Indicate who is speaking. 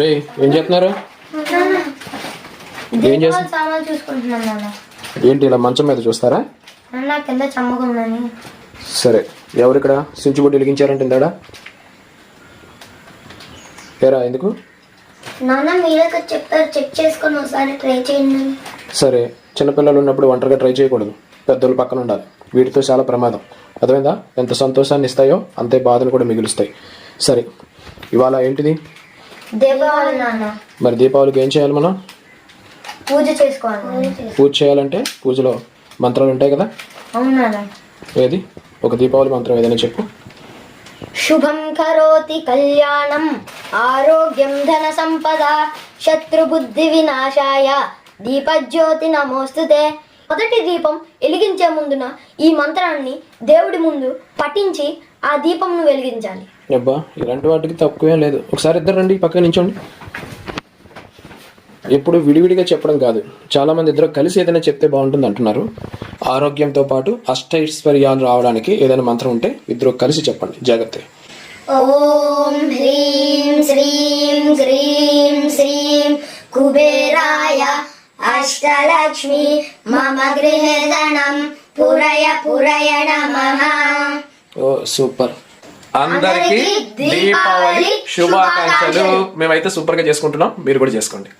Speaker 1: రే ఏం చేస్తున్నారు? ఏం చేస్తా
Speaker 2: దీపావళి సామాన్లు చూసుకుంటున్నాను నాన్న.
Speaker 1: ఏంటి ఇలా మంచం మీద చూస్తారా?
Speaker 2: నాన్న కింద చమ్మకుందని.
Speaker 1: సరే ఎవరు ఇక్కడ సించుబుడ్డి వెలిగించారంటే ఇందాడా. ఏరా ఎందుకు?
Speaker 2: నాన్న మీరే కదా చెప్పారు చెక్ చేసుకొని ఒకసారి ట్రై చేయండి.
Speaker 1: సరే చిన్నపిల్లలు ఉన్నప్పుడు ఒంటరిగా ట్రై చేయకూడదు. పెద్దోళ్ళు పక్కన ఉండాలి. వీటితో చాలా ప్రమాదం. అర్థమైందా? ఎంత సంతోషాన్ని ఇస్తాయో అంతే బాధను కూడా మిగులుస్తాయి. సరే ఇవాళ ఏంటిది? మరి దీపావళికి ఏం చేయాలి మనం?
Speaker 2: పూజ చేసుకోవాలి.
Speaker 1: పూజ చేయాలంటే పూజలో మంత్రాలు ఉంటాయి కదా? ఏది? ఒక దీపావళి మంత్రం ఏదైనా చెప్పు.
Speaker 2: శుభం కరోతి కళ్యాణం ఆరోగ్యం ధన సంపద శత్రుబుద్ధి వినాశాయ దీపజ్యోతి నమోస్తుతే. మొదటి దీపం వెలిగించే ముందున ఈ మంత్రాన్ని దేవుడి ముందు పఠించి ఆ దీపంను వెలిగించాలి.
Speaker 1: అబ్బా ఇలాంటి వాటికి తక్కువేం లేదు. ఒకసారి ఇద్దరు రండి పక్కన నించోండి ఎప్పుడు విడివిడిగా చెప్పడం కాదు. చాలా మంది ఇద్దరు కలిసి ఏదైనా చెప్తే బాగుంటుంది అంటున్నారు. ఆరోగ్యంతో పాటు అష్టైశ్వర్యాలు రావడానికి ఏదైనా మంత్రం ఉంటే ఇద్దరు కలిసి చెప్పండి. జాగ్రత్త.
Speaker 2: ఓం హ్రీం శ్రీం హ్రీం శ్రీం కుబేరాయ అష్టలక్ష్మి మమ గృహే పురయ పురయ నమః
Speaker 1: ఓ సూపర్. అందరికీ దీపావళి శుభాకాంక్షలు. మేమైతే సూపర్గా చేసుకుంటున్నాం. మీరు కూడా చేసుకోండి.